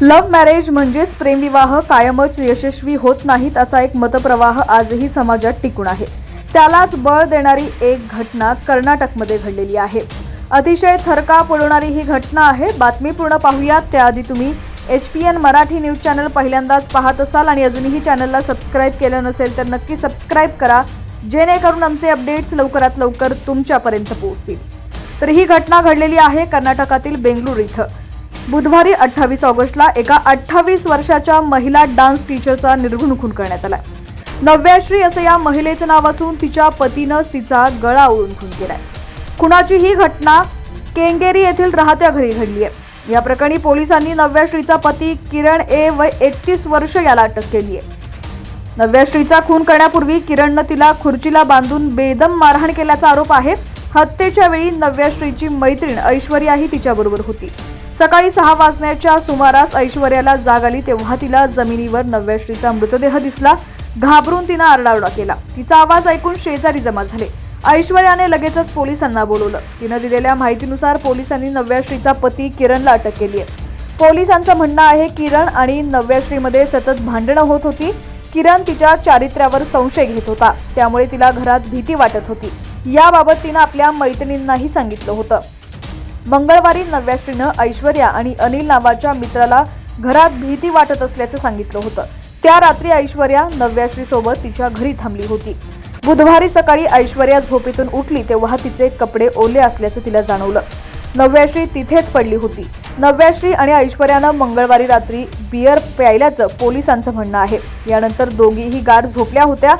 Love marriage म्हणजेच प्रेमविवाह कायमच यशस्वी होत नाहीत असा एक मतप्रवाह आजही समाजात टिकून आहे. त्यालाच बळ देणारी एक घटना कर्नाटकमध्ये घडलेली आहे. अतिशय थरकाप पडवणारी ही घटना आहे. बातमी पूर्ण पाहूयात. त्याआधी तुम्ही H P N Marathi news channel पहिल्यांदाच पाहत असाल आणि अजूनही चॅनलला सबस्क्राईब केलं नसेल तर नक्की सबस्क्राईब करा. जेणेकरून आमचे अपडेट्स लवकरात लवकर तुमच्यापर्यंत पोहोचतील. तर ही घटना घडलेली आहे कर्नाटकातील बेंगळूर इथं. बुधवारी अठ्ठावीस ऑगस्टला एका अठ्ठावीस वर्षाच्या महिला डान्स टीचरचा निर्घुण खून करण्यात आला नव्याश्री असं या महिलेचं नाव असून तिच्या पतीनं तिचा गळा ओळून खून केलाय. खुनाची ही घटना केंगेरी येथील राहत्या घरी घडली आहे. या प्रकरणी पोलिसांनी नव्याश्रीचा पती किरण ए वय एकतीस वर्ष याला अटक केली आहे. नव्याश्रीचा खून करण्यापूर्वी किरणनं तिला खुर्चीला बांधून बेदम मारहाण केल्याचा आरोप आहे. हत्येच्या वेळी नव्याश्रीची मैत्रीण ऐश्वर्याही तिच्याबरोबर होती. सकाळी सहा वाजण्याच्या सुमारास ऐश्वर्याला जाग आली तेव्हा तिला जमिनीवर नव्याश्रीचा मृतदेह दिसला. घाबरून तिनं आरडाओरडा केला. तिचा आवाज ऐकून शेजारी जमा झाले. ऐश्वर्याने लगेचच पोलिसांना बोलवलं. तिनं दिलेल्या माहितीनुसार पोलिसांनी नव्याश्रीचा पती किरणला अटक केली आहे. पोलिसांचं म्हणणं आहे किरण आणि नव्याश्रीमध्ये सतत भांडणं होत होती. किरण तिच्या चारित्र्यावर संशय घेत होता. त्यामुळे तिला घरात भीती वाटत होती. याबाबत तिनं आपल्या मैत्रिणींनाही सांगितलं होतं. मंगळवारी नव्याश्रीनं ऐश्वर्या आणि अनिल नावाच्या मित्राला घरात भीती वाटत असल्याचं सांगितलं होतं. त्या रात्री ऐश्वर्या नव्याश्रीसोबत तिच्या घरी थांबली होती. बुधवारी सकाळी ऐश्वर्या झोपेतून उठली तेव्हा तिचे कपडे ओले असल्याचं तिला जाणवलं. नव्याश्री तिथेच पडली होती. नव्याश्री आणि ऐश्वर्यानं मंगळवारी रात्री बियर प्यायल्याचं पोलिसांचं म्हणणं आहे. यानंतर दोघीही गाढ झोपल्या होत्या.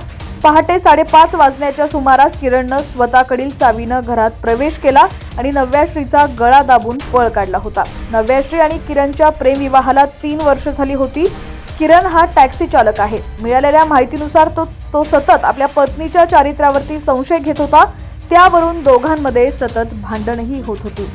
पहाटे साडेपाच वाजण्याच्या सुमारास किरणनं स्वतःकडील चावीनं घरात प्रवेश केला आणि नव्याश्रीचा गळा दाबून पळ काढला होता. नव्याश्री आणि किरणच्या प्रेमविवाहाला तीन वर्ष झाली होती. किरण हा टॅक्सी चालक आहे. मिळालेल्या माहितीनुसार तो तो सतत आपल्या पत्नीच्या चारित्र्यावरती संशय घेत होता. त्यावरून दोघांमध्ये सतत भांडणही होत होती.